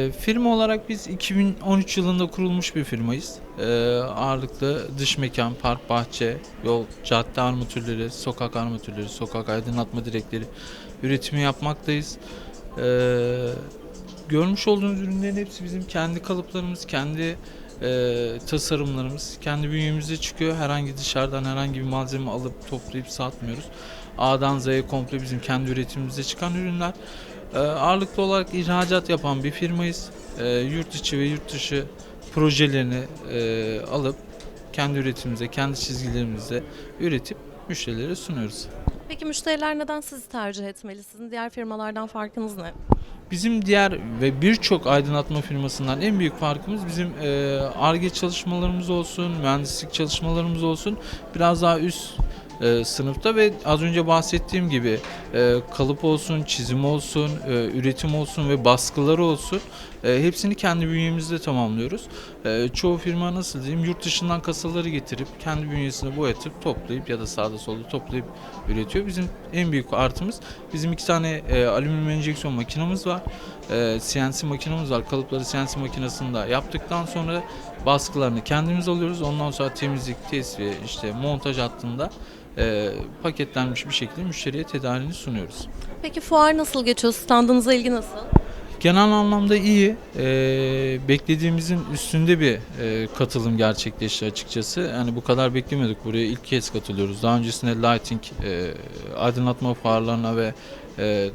E, Firma olarak biz 2013 yılında kurulmuş bir firmayız. E, ağırlıklı dış mekan, park, bahçe, yol, cadde armatürleri, sokak armatürleri, sokak aydınlatma direkleri üretimi yapmaktayız. E, görmüş olduğunuz ürünlerin hepsi bizim kendi kalıplarımız, kendi e, tasarımlarımız, kendi bünyemizde çıkıyor. Herhangi dışarıdan herhangi bir malzeme alıp toplayıp satmıyoruz. A'dan Z'ye komple bizim kendi üretimimizde çıkan ürünler. E, ağırlıklı olarak ihracat yapan bir firmayız. E, yurt içi ve yurt dışı projelerini e, alıp kendi üretimimize, kendi çizgilerimizde üretip müşterilere sunuyoruz. Peki müşteriler neden sizi tercih etmeli? Sizin diğer firmalardan farkınız ne? Bizim diğer ve birçok aydınlatma firmasından en büyük farkımız bizim ARGE çalışmalarımız olsun, mühendislik çalışmalarımız olsun biraz daha üst e, sınıfta ve az önce bahsettiğim gibi e, kalıp olsun, çizim olsun, e, üretim olsun ve baskıları olsun e, hepsini kendi bünyemizde tamamlıyoruz. E, çoğu firma nasıl diyeyim yurt dışından kasaları getirip kendi bünyesine boyatıp toplayıp ya da sağda solda toplayıp üretiyor. Bizim en büyük artımız bizim iki tane alüminyum enjeksiyon makinamız var. CNC makinamız var. Kalıpları CNC makinesinde yaptıktan sonra baskılarını kendimiz alıyoruz. Ondan sonra temizlik, tesviye, işte montaj hattında e, paketlenmiş bir şekilde müşteriye tedarini sunuyoruz. Peki fuar nasıl geçiyor? Standınıza ilgi nasıl? Genel anlamda iyi. E, beklediğimizin üstünde bir e, katılım gerçekleşti açıkçası. Yani bu kadar beklemiyorduk. Buraya ilk kez katılıyoruz. Daha öncesinde lighting, e, aydınlatma fuarlarına ve e,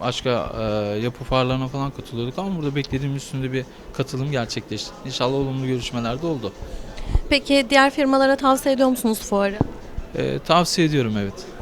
başka e, yapı fuarlarına falan katılıyorduk ama burada beklediğimiz üstünde bir katılım gerçekleşti. İnşallah olumlu görüşmeler de oldu. Peki diğer firmalara tavsiye ediyor musunuz fuarı? E, tavsiye ediyorum evet.